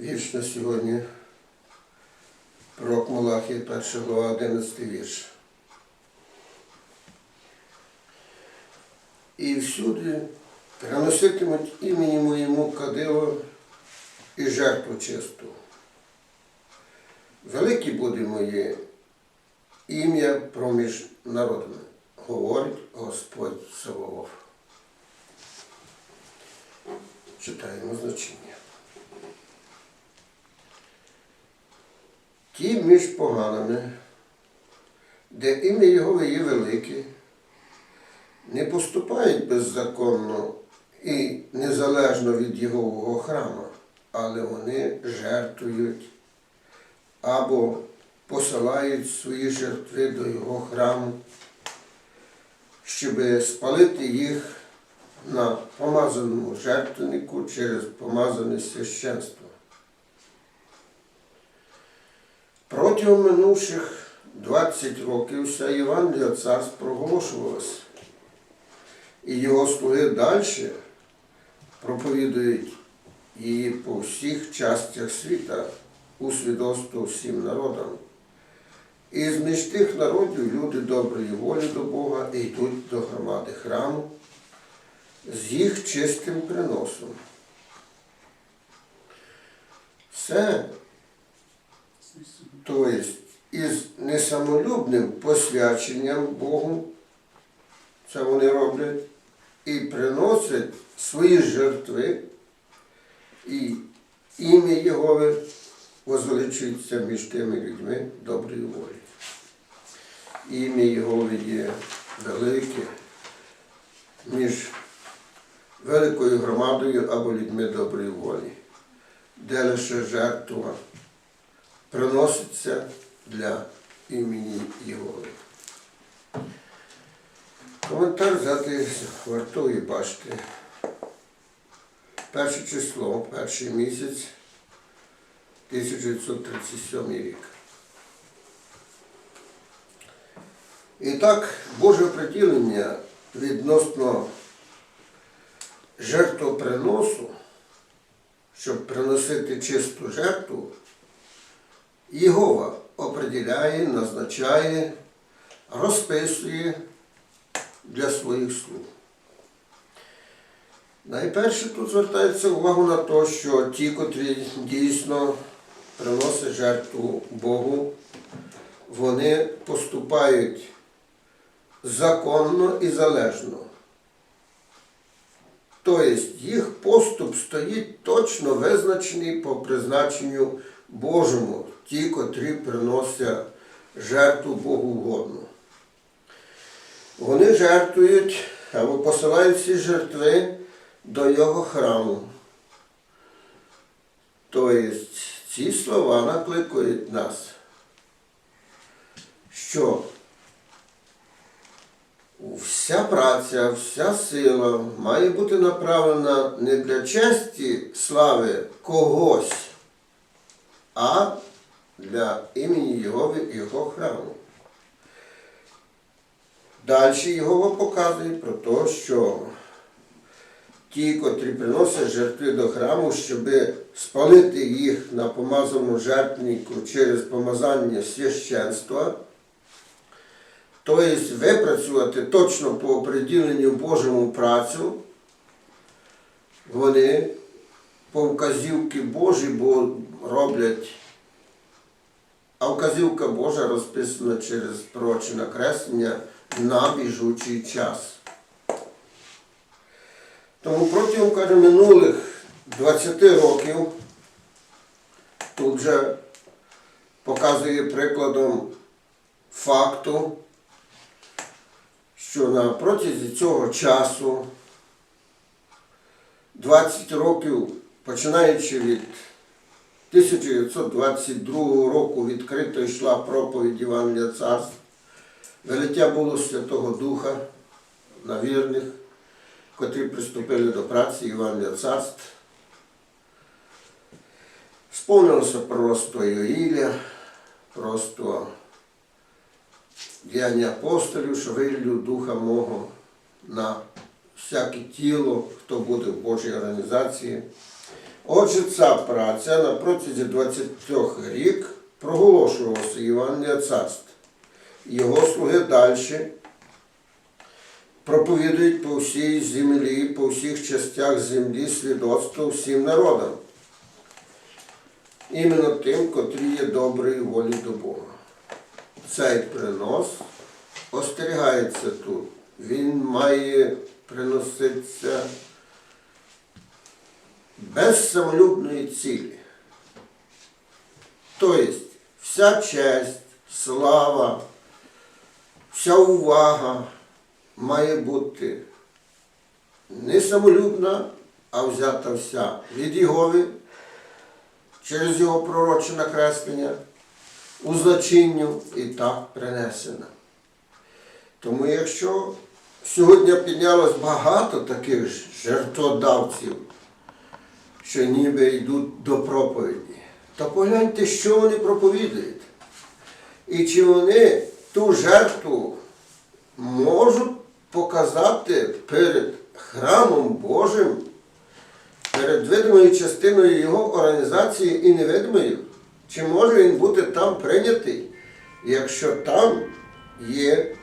Вірш на сьогодні. Пророк Малахія, 1 глава, 11 вірш. І всюди приноситимуть імені моєму кадило і жертву чисту. Велике буде моє ім'я проміж народами, говорить Господь Саваоф. Читаємо значення. Ті між поганими, де ім'я Його є велике, не поступають беззаконно і незалежно від Його храму, але вони жертвують або посилають свої жертви до Його храму, щоб спалити їх на помазаному жертвеннику через помазане священство. Протягом минувших 20 років вся Євангелія царств проголошувалась, і його слуги далі проповідують її по всіх частях світа у свідоцтво всім народам. І з між тих народів люди доброї волі до Бога і йдуть до громади храму з їх чистим приносом. Все тобто із несамолюбним посвяченням Богу, це вони роблять, і приносять свої жертви, і ім'я Єгови возвеличується між тими людьми доброї волі. Ім'я Єгови є велике між великою громадою або людьми доброї волі, де лише жертва приноситься для імені Єгови. Коментар взяти з вартової башти. Перше число, перший місяць, 1937 рік. І так, Боже приділення відносно жертвоприносу, щоб приносити чисту жертву, Єгова определяє, назначає, розписує для своїх слуг. Найперше тут звертається увагу на те, що ті, котрі дійсно приносять жертву Богу, вони поступають законно і залежно. Тобто їх поступ стоїть точно визначений по призначенню Божому, ті, котрі приносять жертву Богу угодно. Вони жертвують або посилають ці жертви до Його храму. Тобто ці слова накликають нас, що вся праця, вся сила має бути направлена не для честі слави когось, для імені Єгови і Його храму. Далі Єгова показує про те, що ті, котрі приносять жертви до храму, щоб спалити їх на помазаному жертвнику через помазання священства, тобто випрацювати точно по оприділенню Божому працю, вони по вказівки Божі бо роблять, а вказівка Божа розписана через пророче накреслення на біжучий час. Тому протягом каже, минулих 20 років тут же показує прикладом факту, що на протязі цього часу 20 років, починаючи від 1922 року відкрито йшла проповідь Євангелія Царств, велиття було Святого Духа на вірних, котрі приступили до праці Євангелія Царств. Сповнилося просто Йоїля, просто діяння апостолів, що вилю Духа мого на всяке тіло, хто буде в Божій організації. Отже, ця праця на протязі 20 рік проголошувався Євангелія царства. Його слуги далі проповідують по всій землі, по всіх частях землі свідоцтво всім народам. Іменно тим, котрі є доброї волі до Бога. Цей принос остерігається тут. Він має приноситися без самолюбної цілі. Тобто вся честь, слава, вся увага має бути не самолюбна, а взята вся від Єгови через його пророче накреслення у значенню і так принесена. Тому якщо сьогодні піднялось багато таких жертводавців, що ніби йдуть до проповіді, то погляньте, що вони проповідують. І чи вони ту жертву можуть показати перед храмом Божим, перед видимою частиною його організації і невидимою? Чи може він бути там прийнятий, якщо там є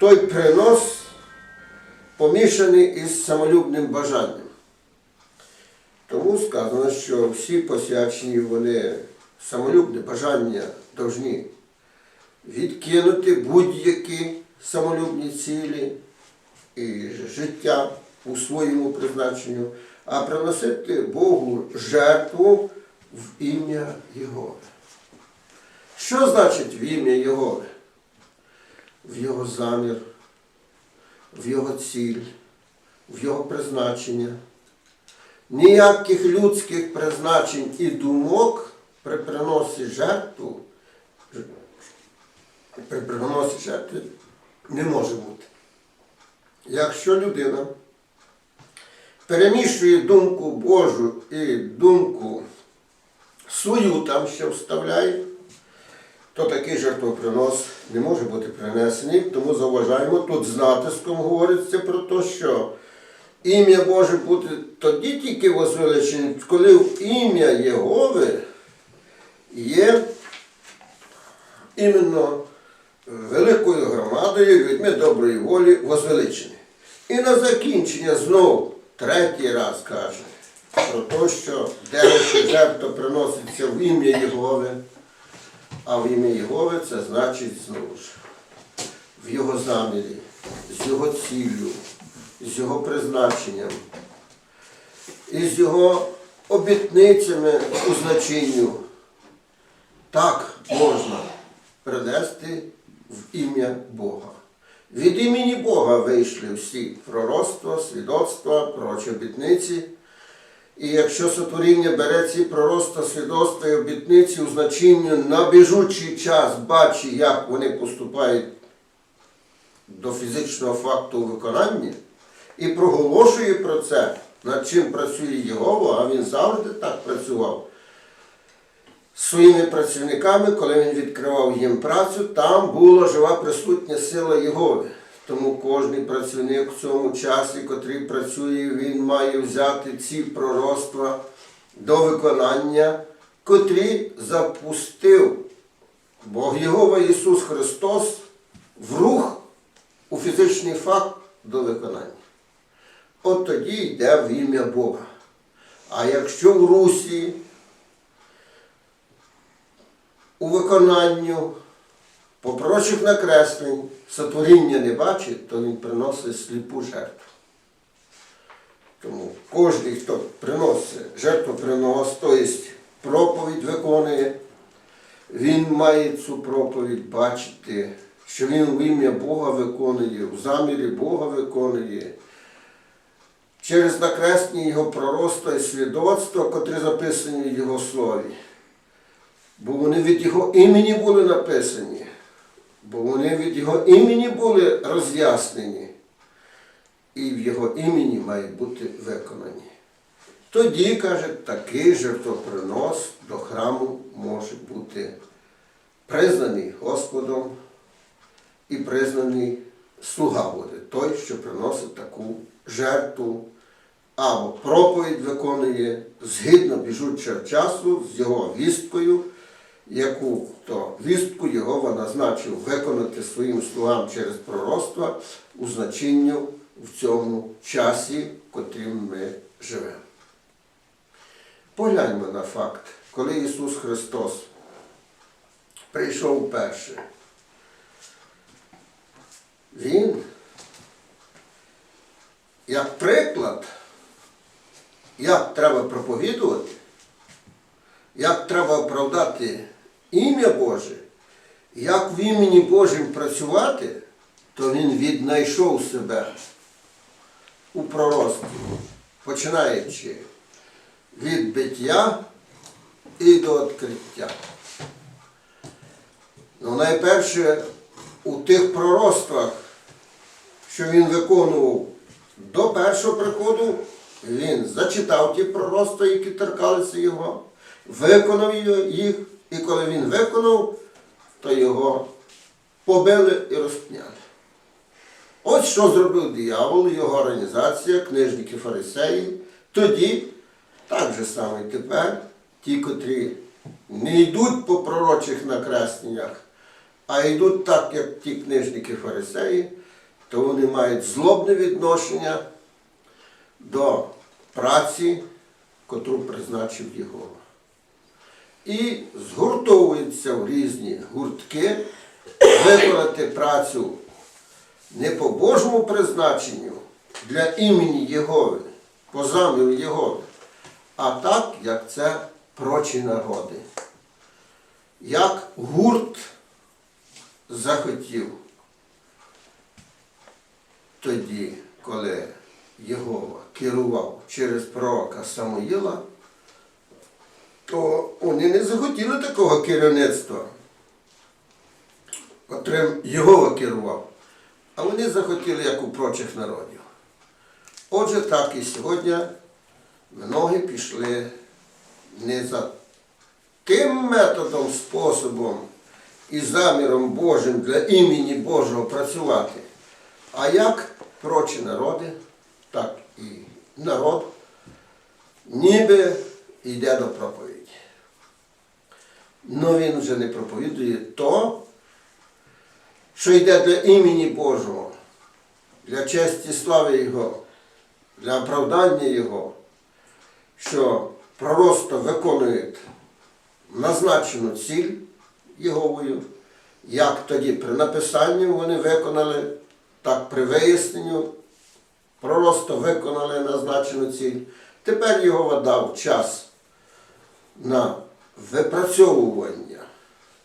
той принос, помішаний із самолюбним бажанням? Тому сказано, що всі посвячені вони самолюбне бажання повинні відкинути будь-які самолюбні цілі і життя у своєму призначенню, а приносити Богу жертву в ім'я Єгови. Що значить в ім'я Єгови? В його замір, в його ціль, в його призначення. Ніяких людських призначень і думок при приносі жертву, при приносі жертви не може бути. Якщо людина переміщує думку Божу і думку свою там ще вставляє, то такий жертвопринос не може бути принесений, тому заважаємо, тут з натиском говориться про те, що ім'я Боже буде тоді тільки возвеличене, коли в ім'я Єгови є іменно великою громадою, людьми доброї волі возвеличені. І на закінчення знов третій раз каже про те, що деякі жертва приноситься в ім'я Єгови, а в ім'я Єгови це значить знову ж в його замірі, з його ціллю, з його призначенням, і з його обітницями у значенню. Так можна принести в ім'я Бога. Від імені Бога вийшли всі пророцтва, свідоцтва, пророчі обітниці. І якщо сотворіння бере ці пророцтва, свідоцтва і обітниці у значенні на біжучий час бачить, як вони поступають до фізичного факту у виконанні, і проголошує про це, над чим працює Єгова, а він завжди так працював своїми працівниками, коли він відкривав їм працю, там була жива присутня сила Єгови. Тому кожен працівник в цьому часі, котрий працює, він має взяти ці пророцтва до виконання, котрі запустив Бог Єгова Ісус Христос в рух у фізичний факт до виконання. От тоді йде в ім'я Бога. А якщо в Русі у виконанню попрочих накреслень сотворіння не бачить, то він приносить сліпу жертву. Тому кожен, хто приносить жертвопринос, тобто проповідь виконує, він має цю проповідь бачити, що він в ім'я Бога виконує, в замірі Бога виконує. Через накреслення його пророцтва і свідоцтва, котрі записані в його слові. Бо вони від його імені були написані, бо вони від його імені були роз'яснені, і в його імені мають бути виконані. Тоді, каже, такий жертвопринос до храму може бути признаний Господом і признаний слуга буде, той, що приносить таку жертву або проповідь виконує згідно біжучого часу з його вісткою, яку то вістку його назначив виконати своїм слугам через пророцтва у значенню в цьому часі, в котрим ми живемо. Погляньмо на факт, коли Ісус Христос прийшов перше. Він, як приклад, як треба проповідувати, як треба оправдати ім'я Боже, як в імені Божим працювати, то він віднайшов себе у пророцтві, починаючи від биття і до відкриття. Ну, найперше, у тих пророцтвах, що він виконував до першого приходу, він зачитав ті пророцтва, які торкалися його, виконав їх, і коли він виконав, то його побили і розпняли. Ось що зробив диявол, його організація, книжники фарисеї. Тоді, так же само і тепер, ті, котрі не йдуть по пророчих накресненнях, а йдуть так, як ті книжники фарисеї, то вони мають злобне відношення до праці, котру призначив Єгова. І згуртовуються в різні гуртки виконати працю не по Божому призначенню для імені Єгови, по заміру Єгови, а так, як це прочі народи. Як гурт захотів тоді, коли Єгова керував через пророка Самуїла, то вони не захотіли такого керівництва, котрим Єгова керував, а вони захотіли, як у прочих народів. Отже, так і сьогодні многі пішли не за тим методом, способом і заміром Божим для імені Божого працювати, а як прочі народи, так і народ, ніби йде до проповіді. Но він вже не проповідує то, що йде для імені Божого, для честі слави Його, для оправдання Його, що пророцтво виконують назначену ціль Єговою, як тоді при написанні вони виконали, так при виясненню пророцтво виконали назначену ціль. Тепер Єгова дав час на випрацьовування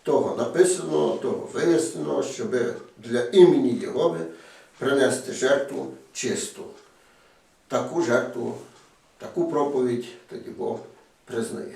того написаного, того виясненого, щоб для імені Єгови принести жертву чисту. Таку жертву, таку проповідь тоді Бог признає.